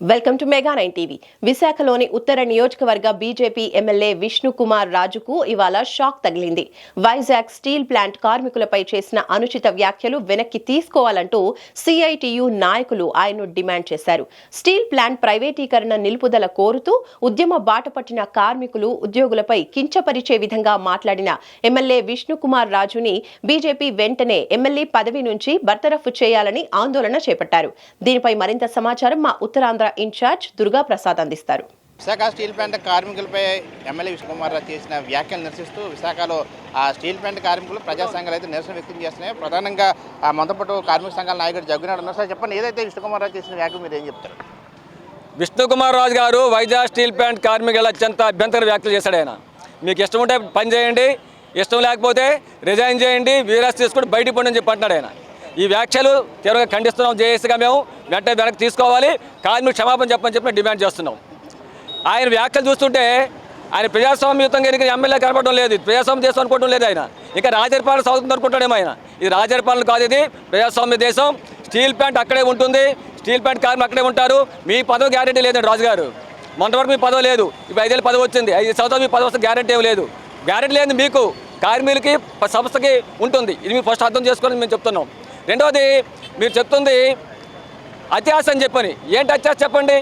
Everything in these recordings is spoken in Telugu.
Welcome to mega nine TV విశాఖలోని ఉత్తర నియోజకవర్గ బీజేపీ ఎమ్మెల్యే విష్ణు కుమార్ రాజుకు ఇవాళ షాక్ తగిలింది. వైజాగ్ స్టీల్ ప్లాంట్ కార్మికులపై చేసిన అనుచిత వ్యాఖ్యలు వెనక్కి తీసుకోవాలంటూ సిఐటియు నాయకులు ఆయన్ను డిమాండ్ చేశారు. స్టీల్ ప్లాంట్ ప్రైవేటీకరణ నిలుపుదల కోరుతూ ఉద్యమ బాట పట్టిన కార్మికులు ఉద్యోగులపై కించపరిచే విధంగా మాట్లాడిన ఎమ్మెల్యే విష్ణు కుమార్ రాజుని బీజేపీ వెంటనే ఎమ్మెల్యే పదవి నుంచి బర్తరఫ్ చేయాలని ఆందోళన చేపట్టారు. దీనిపై మరింత సమాచారం మా ఉత్తరాంధ్ర ఇన్ఛార్జ్ దుర్గా ప్రసాద్ అందిస్తారు. విశాఖ స్టీల్ ప్లాంట్ కార్మికులపై ఎమ్మెల్యే విష్ణుకుమార్ రావు చేసిన వ్యాఖ్యలు నిరసిస్తూ విశాఖలో ఆ స్టీల్ ప్లాంట్ కార్మికులు ప్రజా సంఘాలు అయితే నిరసన వ్యక్తం చేస్తున్నాయి. ప్రధానంగా ఆ మొదపట్టు కార్మిక సంఘాల నాయకుడు జగ్గునాడు ఉన్నారు. సార్ చెప్పండి ఏదైతే విష్ణుకుమార్ రావు చేసిన వ్యాఖ్యలు మీరు ఏం చెప్తారు? విష్ణుకుమార్ రాజు గారు వైజాగ్ స్టీల్ ప్లాంట్ కార్మికుల అత్యంత అభ్యంతర వ్యాఖ్యలు చేశాడు ఆయన. మీకు ఇష్టం ఉంటే పని చేయండి ఇష్టం లేకపోతే రిజైన్ చేయండి వీరాస్ తీసుకుని బయటికి పోండి అని చెప్పి అంటున్నాడు ఆయన. ఈ వ్యాఖ్యలు తీవ్రంగా ఖండిస్తున్నాం జేఏసీగా మేము. వెంటనే వెనక్కి తీసుకోవాలి. కార్మికులు క్షమాపణ చెప్పని చెప్పి డిమాండ్ చేస్తున్నాం. ఆయన వ్యాఖ్యలు చూస్తుంటే ఆయన ప్రజాస్వామ్యయుతంగా ఎన్నికల ఎమ్మెల్యే కనపడడం లేదు. ప్రజాస్వామ్య దేశం అనుకోవడం లేదు ఆయన. ఇంకా రాజరిపాలన సాగుతుంది అనుకుంటాడేమో ఆయన. ఇది రాజరిపాలన కాదు ఇది. ప్రజాస్వామ్య దేశం. స్టీల్ ప్లాంట్ అక్కడే ఉంటుంది. స్టీల్ ప్లాంట్ కార్మికులు అక్కడే ఉంటారు. మీ పదవి గ్యారెంటీ లేదండి రాజు గారు వరకు మీ పదవి లేదు. ఇప్పుడు ఐదేళ్ళు పదవి వచ్చింది. ఐదు సంవత్సరాలు మీ పదవి వస్తే గ్యారెంటీ లేదు. గ్యారెంటీ లేదు మీకు కార్మికులకి సంస్థకి ఉంటుంది. ఇది మీరు ఫస్ట్ అర్థం చేసుకోవాలని మేము చెప్తున్నాం. రెండవది మీరు చెప్తుంది అత్యాశ అని చెప్పని. ఏంటి అత్యాశ చెప్పండి?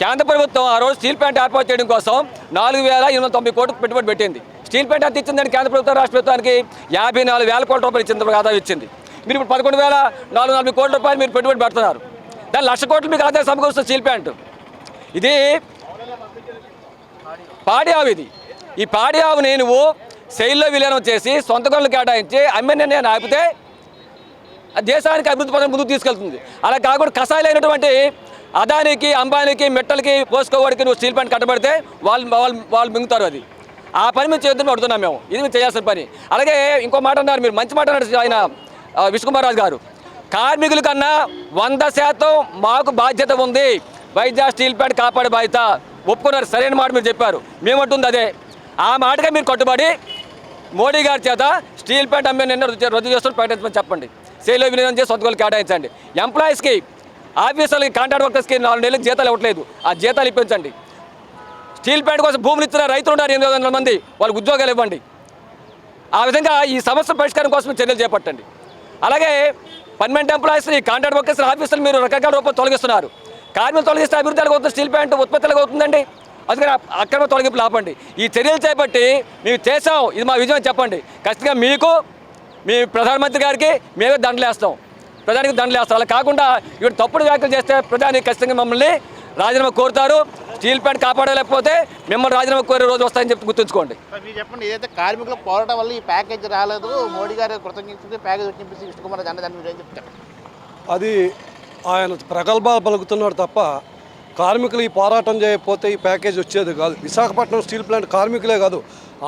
కేంద్ర ప్రభుత్వం ఆ రోజు స్టీల్ ప్లాంట్ ఏర్పాటు చేయడం కోసం నాలుగు వేల ఎనిమిది తొంభై కోట్లు పెట్టుబడి పెట్టింది. స్టీల్ ప్లాంట్ ఎంత ఇచ్చిందని కేంద్ర ప్రభుత్వం రాష్ట్ర ప్రభుత్వానికి? యాభై నాలుగు వేల కోట్ల రూపాయలు ఇచ్చింది ఆదాయం ఇచ్చింది. మీరు ఇప్పుడు పదకొండు వేల నాలుగు నలభై కోట్ల రూపాయలు మీరు పెట్టుబడి పెడుతున్నారు. దాని లక్ష కోట్లు మీకు ఆదాయం సమకూరుస్తుంది స్టీల్ ప్లాంట్. ఇది పాడి ఆవు ఇది. ఈ పాడి ఆవుని నువ్వు శైలిలో విలీనం చేసి సొంత గనులు కేటాయించి అమ్మే నేను ఆపితే దేశానికి అభివృద్ధి పథకం ముందుకు తీసుకెళ్తుంది. అలా కాకుండా కషాయాలైనటువంటి అదానికి అంబానీకి మెట్టలకి పోసుకోవడానికి నువ్వు స్టీల్ ప్లాంట్ కట్టబడితే వాళ్ళు వాళ్ళు వాళ్ళు మింగుతారు అది. ఆ పని మేము చేద్దాం అడుగుతున్నాం మేము. ఇది మేము చేయాల్సిన పని. అలాగే ఇంకో మాట అన్నారు మీరు మంచి మాట అన్నారు ఆయన ఆ, విష్ణుకుమార్ రాజు గారు. కార్మికుల కన్నా వంద శాతం మాకు బాధ్యత ఉంది. వైద్య స్టీల్ ప్లాంట్ కాపాడే బాధ్యత. ఒప్పుకున్నారు. సరైన మాట మీరు చెప్పారు. మేమంటుంది అదే. ఆ మాటగా మీరు కట్టుబడి మోడీ గారి చేత స్టీల్ ప్లాంట్ అమ్మే నిన్న రద్దు చేస్తున్న ప్రకటించమని చెప్పండి. శైలో వినియోగం చేసి సొంతగోలు కేటాయించండి. ఎంప్లాయీస్కి ఆఫీసర్లకి కాంట్రాక్ట్ వర్కర్స్కి నాలుగు నెలలకు జీతాలు ఇవ్వట్లేదు. ఆ జీతాలు ఇప్పించండి. స్టీల్ ప్లాంట్ కోసం భూములు ఇచ్చిన రైతులు ఉన్నారు ఎనిమిది వందల మంది. వాళ్ళకి ఉద్యోగాలు ఇవ్వండి. ఆ విధంగా ఈ సమస్య పరిష్కారం కోసం చర్యలు చేపట్టండి. అలాగే పర్మనెంట్ ఎంప్లాయీస్ని కాంట్రాక్ట్ వర్కర్స్ ఆఫీసులు మీరు రకరకాల రూపంలో తొలగిస్తున్నారు. కార్మికులు తొలగిస్తే అభివృద్ధి ఎలాగవుతుంది స్టీల్ ప్లాంట్ ఉత్పత్తి ఎలాగవుతుందండి అందుకని అక్రమ తొలగింపులు ఆపండి. ఈ చర్యలు చేపట్టి మేము చేసాం ఇది మా విజయం చెప్పండి. ఖచ్చితంగా మీకు మీ ప్రధానమంత్రి గారికి మేమే దండలేస్తాం. ప్రధానికి దండలేస్తాం. అలా కాకుండా ఇప్పుడు తప్పుడు వ్యాఖ్యలు చేస్తే ప్రధాని ఖచ్చితంగా మమ్మల్ని రాజీనామా కోరుతారు. స్టీల్ ప్లాంట్ కాపాడలేకపోతే మిమ్మల్ని రాజీనామా కోరే రోజు వస్తాయని చెప్పి గుర్తుంచుకోండి. సార్ మీరు చెప్పండి ఏదైతే కార్మికుల పోరాటం వల్ల ఈ ప్యాకేజ్ రాలేదు మోడీ గారు కృతజ్ఞతలు ప్యాకేజ్ వచ్చి చెప్పేసి విష్ణుకుమార్ దాన్ని మీరు ఏం చెప్తారు? అది ఆయన ప్రగల్భాలు పలుకుతున్నాడు తప్ప కార్మికులు ఈ పోరాటం చేయకపోతే ఈ ప్యాకేజ్ వచ్చేది కాదు. విశాఖపట్నం స్టీల్ ప్లాంట్ కార్మికులే కాదు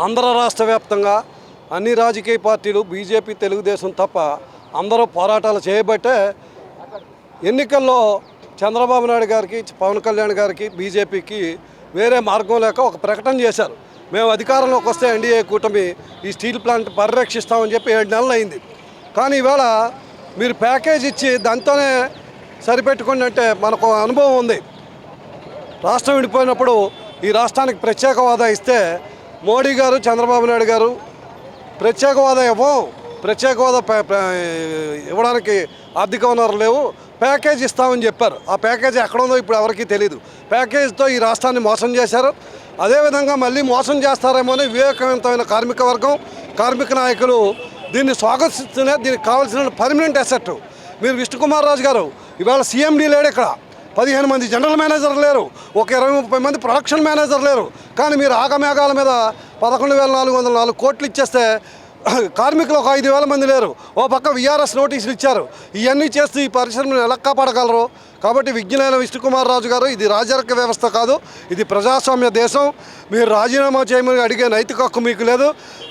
ఆంధ్ర రాష్ట్ర వ్యాప్తంగా అన్ని రాజకీయ పార్టీలు బీజేపీ తెలుగుదేశం తప్ప అందరూ పోరాటాలు చేయబట్టే ఎన్నికల్లో చంద్రబాబు నాయుడు గారికి పవన్ కళ్యాణ్ గారికి బీజేపీకి వేరే మార్గం లేక ఒక ప్రకటన చేశారు. మేము అధికారంలోకి వస్తే ఎన్డీఏ కూటమి ఈ స్టీల్ ప్లాంట్ పరిరక్షిస్తామని చెప్పి ఏడు నెలలు అయింది. కానీ ఈవేళ మీరు ప్యాకేజ్ ఇచ్చి దాంతోనే సరిపెట్టుకోండి అంటే మనకు అనుభవం ఉంది. రాష్ట్రం విడిపోయినప్పుడు ఈ రాష్ట్రానికి ప్రత్యేక హోదా ఇస్తే మోడీ గారు చంద్రబాబు నాయుడు గారు ప్రత్యేక హోదా ఇవ్వం ప్రత్యేక హోదా ఇవ్వడానికి ఆర్థిక వనరులు లేవు. ప్యాకేజ్ ఇస్తామని చెప్పారు. ఆ ప్యాకేజ్ ఎక్కడ ఉందో ఇప్పుడు ఎవరికీ తెలియదు ప్యాకేజ్తో ఈ రాష్ట్రాన్ని మోసం చేశారు. అదేవిధంగా మళ్ళీ మోసం చేస్తారేమో అని వివేకవంతమైన కార్మిక వర్గం కార్మిక నాయకులు దీన్ని స్వాగతిస్తూనే దీనికి కావాల్సిన పర్మనెంట్ అసెట్ మీరు విష్ణుకుమార్ రాజు గారు ఇవాళ సీఎండీ లేడు ఇక్కడ. పదిహేను మంది జనరల్ మేనేజర్ లేరు. ఒక ఇరవై ముప్పై మంది ప్రొడక్షన్ మేనేజర్ లేరు. కానీ మీరు ఆగమేఘాల మీద పదకొండు వేల నాలుగు వందల నాలుగు కోట్లు ఇచ్చేస్తే కార్మికులు ఒక ఐదు వేల మంది లేరు. ఓ పక్క విఆర్ఎస్ నోటీసులు ఇచ్చారు. ఇవన్నీ చేస్తూ ఈ పరిశ్రమను ఎలా కాపాడగలరు? కాబట్టి విజ్ఞాన విష్ణుకుమార్ రాజు గారు ఇది రాజరిక వ్యవస్థ కాదు ఇది ప్రజాస్వామ్య దేశం మీరు రాజీనామా చేయమని అడిగే నైతిక హక్కు మీకు లేదు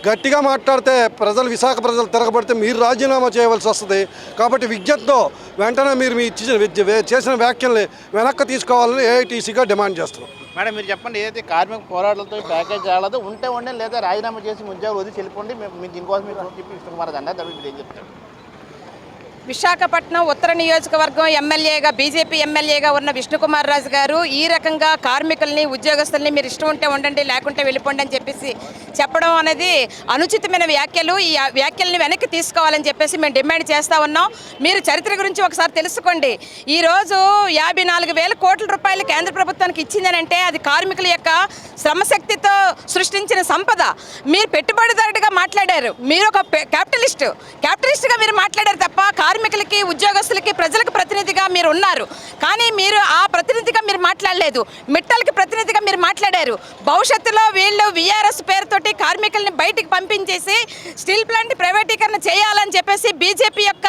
గట్టిగా మాట్లాడితే ప్రజలు విశాఖ ప్రజలు తిరగబడితే మీరు రాజీనామా చేయవలసి వస్తుంది కాబట్టి విజ్ఞతతో వెంటనే మీరు మీ విద్య- చేసిన వ్యాఖ్యల్ని వెనక్కి తీసుకోవాలని ఏఐటీసీగా డిమాండ్ చేస్తున్నాం మేడం మీరు చెప్పండి ఏదైతే కార్మిక పోరాటాలతో ప్యాకేజ్ రాలేదు ఉంటే ఉండే లేదా రాజీనామా చేసి ఉద్యోగాలు వదిలి వెళ్ళిపోండి మేము దీనికోసం మీకు చెప్పి విష్ణుకుమార్ రాజు అన్న దాన్ని మీరు ఏం చెప్తారు విశాఖపట్నం ఉత్తర నియోజకవర్గం ఎమ్మెల్యేగా బీజేపీ ఎమ్మెల్యేగా ఉన్న విష్ణుకుమార్ రాజు గారు ఈ రకంగా కార్మికుల్ని ఉద్యోగస్తుల్ని మీరు ఇష్టం ఉంటే ఉండండి లేకుంటే వెళ్ళిపోండి అని చెప్పేసి చెప్పడం అనేది అనుచితమైన వ్యాఖ్యలు. ఈ వ్యాఖ్యల్ని వెనక్కి తీసుకోవాలని చెప్పేసి మేము డిమాండ్ చేస్తూ ఉన్నాం. మీరు చరిత్ర గురించి ఒకసారి తెలుసుకోండి. ఈ రోజు యాభై నాలుగు వేల కోట్ల రూపాయలు కేంద్ర ప్రభుత్వానికి ఇచ్చిందని అంటే అది కార్మికుల యొక్క శ్రమశక్తితో సృష్టించిన సంపద. మీరు పెట్టుబడిదారుడిగా మాట్లాడారు. మీరు ఒక క్యాపిటలిస్ట్. క్యాపిటలిస్ట్గా మీరు మాట్లాడారు తప్ప కార్మికులకి ఉద్యోగస్తులకి ప్రజలకు ప్రతినిధిగా మీరు ఉన్నారు. కానీ మీరు ఆ ప్రతినిధిగా మీరు మాట్లాడలేదు. మిట్టలకి ప్రతినిధిగా మీరు మాట్లాడారు. భవిష్యత్తులో వీళ్ళు విఆర్ఎస్ పేరుతోటి కార్మికుల్ని బయటికి పంపించేసి స్టీల్ ప్లాంట్ ప్రైవేటీకరణ చేయాలని చెప్పేసి బీజేపీ యొక్క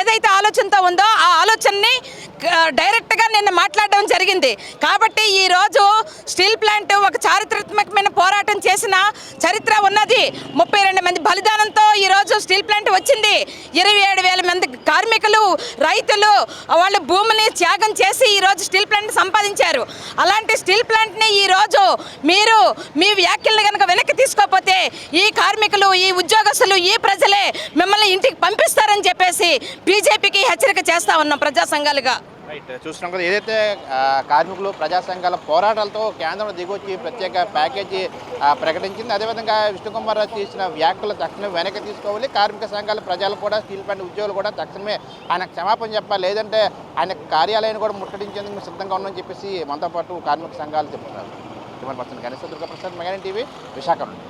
ఏదైతే ఆలోచనతో ఉందో ఆ ఆలోచనని డైరెక్ట్గా నిన్న మాట్లాడడం జరిగింది. కాబట్టి ఈరోజు స్టీల్ ప్లాంట్ ఒక చారిత్రాత్మకమైన పోరాటం చేసిన చరిత్ర ఉన్నది. ముప్పై రెండు మంది బలిదానంతో ఈరోజు స్టీల్ ప్లాంట్ వచ్చింది. ఇరవై ఏడు వేల మంది కార్మికులు రైతులు వాళ్ళ భూమిని త్యాగం చేసి ఈరోజు స్టీల్ ప్లాంట్ సంపాదించారు. అలాంటి స్టీల్ ప్లాంట్ని ఈరోజు మీరు మీ వ్యాఖ్యలను కనుక వెనక్కి తీసుకోకపోతే ఈ కార్మికులు ఈ ఉద్యోగస్తులు ఈ ప్రజలే మిమ్మల్ని ఇంటికి పంపిస్తారని చెప్పేసి బీజేపీకి హెచ్చరిక చేస్తా ఉన్నాం ప్రజా సంఘాలుగా. రైట్. చూస్తున్నాం కదా ఏదైతే కార్మికులు ప్రజా సంఘాల పోరాటాలతో కేంద్రం దిగొచ్చి ప్రత్యేక ప్యాకేజీ ప్రకటించింది. అదేవిధంగా విష్ణుకుమార్ రాజు చేసిన వ్యాఖ్యలు తక్షణమే వెనక్కి తీసుకోవాలి. కార్మిక సంఘాల ప్రజలు కూడా స్టీల్ ప్లాంట్ ఉద్యోగులు కూడా తక్షణమే ఆయన క్షమాపణ చెప్పాలి. లేదంటే ఆయన కార్యాలయాన్ని కూడా ముట్టడించేందుకు సిద్ధంగా ఉన్నామని చెప్పేసి మనతో పాటు కార్మిక సంఘాలు చెప్తున్నారు. Person Ganesh Durga Prasad mega TV Visakha నుండి.